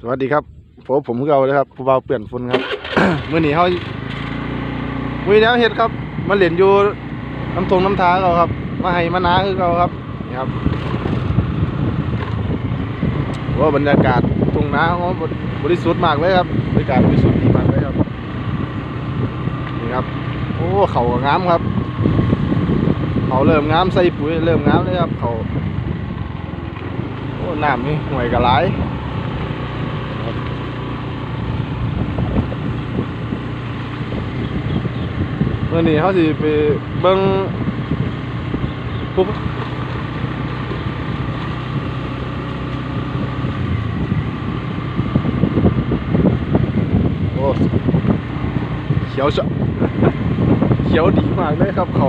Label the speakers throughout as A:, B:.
A: สวัสดีครับผมผมคือเราเลยครับผู้บ่าวเปลี่ยนฝุ่นครับ มื้อนี้เฮามื้อนี้เฮ็ดครับ มาเล่นอยู่น้ำทงน้ำทาเราครับ มาให้มานาคือเราครับนี่ครับว่าบรรยากาศทงนาเขาบริสุทธิ์มากเลยครับบรรยากาศบริสุทธิ์ดีมากเลยครับนี่ครับโอ้เขาก็งามครับเขาเริ่มงามใส่ปุ๋ยเริ่มงามเลยครับเขาโอ้น้ำนี่ห่วยกระไร มื่อนี้เขาสิไปเบิ่งปุ๊บโอ้เขียวชะเขียวดีมากเลยครับเขา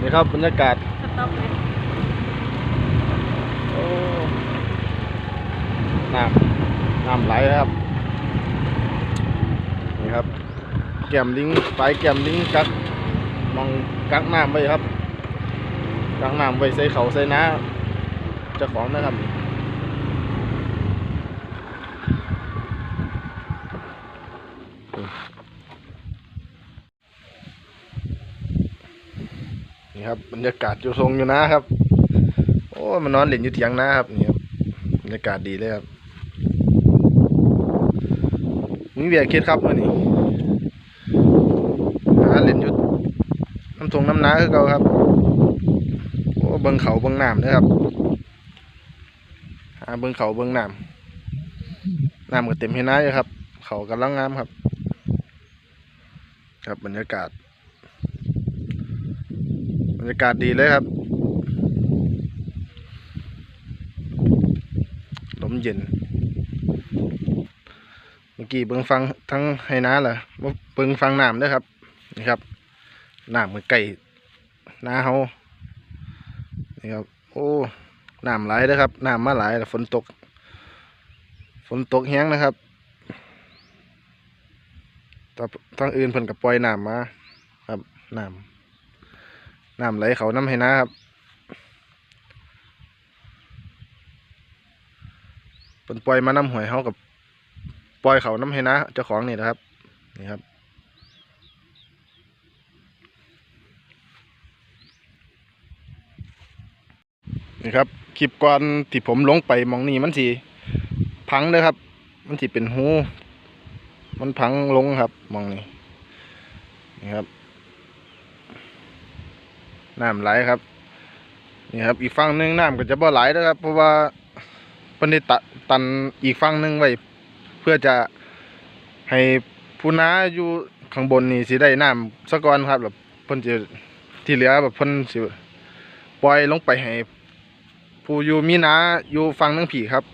A: นี่ครับบรรยากาศ
B: สต๊อปไหม
A: โอ้น้ำน้ำไหลครับนี่ครับแก้มลิงปลายแก้มลิงกัก มองกักน้ำไว้ครับกักน้ำไว้ใส่เขาใส่น้าเจ้าของนะครับนี่ครับบรรยากาศอยู่ทรงอยู่นะครับ โอ้มันนอนเล่นอยู่เถียงนาครับนี่ครับบรรยากาศดีเลยครับมีเบียร์คิดครับวันนี้หาเล่นอยู่น้ำ ทงน้ำนาคือเก่าครับโอ้เบิ่งเขาเบิ่งน้ำเด้อครับหาเบิ่งเขาเบิ่งน้ำน้ำก็เต็มให้น้าอยู่ครับ เขากำลังงามครับ ครับบรรยากาศ บรรยากาศดีเลยครับลมเย็นเมื่อกี้เบิ่งฟังทั้งให้น้าเหรอบ่เบิ่งฟังน้ำเด้วยครับนี่ครับ น้ำมันไก่น้าเฮานี่ครับ โอ้น้ำไหลายเด้อครับน้ำมาไหลแล้วฝนตก ฝนตกแห้งนะครับแต่ทั้งอื่นเพิ่นกับปล่อยน้ำมา ครับน้ำน้ำไหลเขาน้ำให้น้าครับเป็นปล่อยมาน้ำหวยเขากับปล่อยเขาน้ำให้น้าเจ้าของนี่นะครับนี่ครับ นี่ครับคลิปก่อนที่ผมลงไปมองนี่มันสีพังเลยครับ มันสีเป็นหู มันพังลงครับมองนี่นี่ครับน้ำไหลครับนี่ครับ อีกฝั่งหนึงน้ำก็จะบ่ไหลนะครับ เพราะว่าเพิ่นได้ตะตันอีกฝั่งหนึงไว้เพื่อจะให้ผู้น้าอยู่ข้างบนนี่สิได้น้ำสะก่อนครับแบบเพิ่นจะที่เหลือแบบเพิ่นสิปล่อยลงไปใหู้อยู่มีน้าอยู่ฝั่งหนึงผีครับ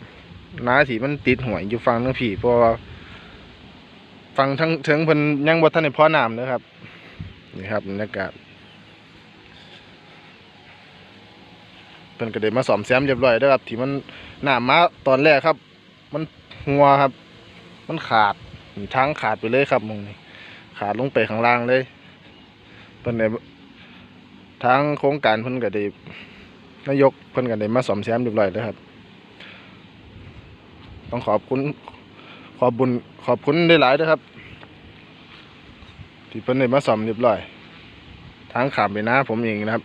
A: น้าที่มันติดหวยอยู่ฝั่งหนึงผีเพราะฟังทั้งเทิงเพิ่นยังบ่ทันได้พอน้ำนะครับนี่ครับบรรยากาศเพิ่นก็ได้มาซ่อมแซมเรียบร้อยแล้วครับที่มันน้ำมาตอนแรกครับ มันหัวครับ มันขาดนี่ทางขาดไปเลยครับมองนี่ขาดลงไปข้างล่างเลยเพิ่นได้ทางโครงการเพิ่นก็ได้ นายกเพิ่นก็ได้มาสอมแซมเรียบร้อยแล้วครับ ต้องขอบคุณ ขอบบุญขอบคุณได้หลายๆด้วยครับ ที่เพิ่นได้มาสอมเรียบร้อยทางขามไปนะผมเองนะครับ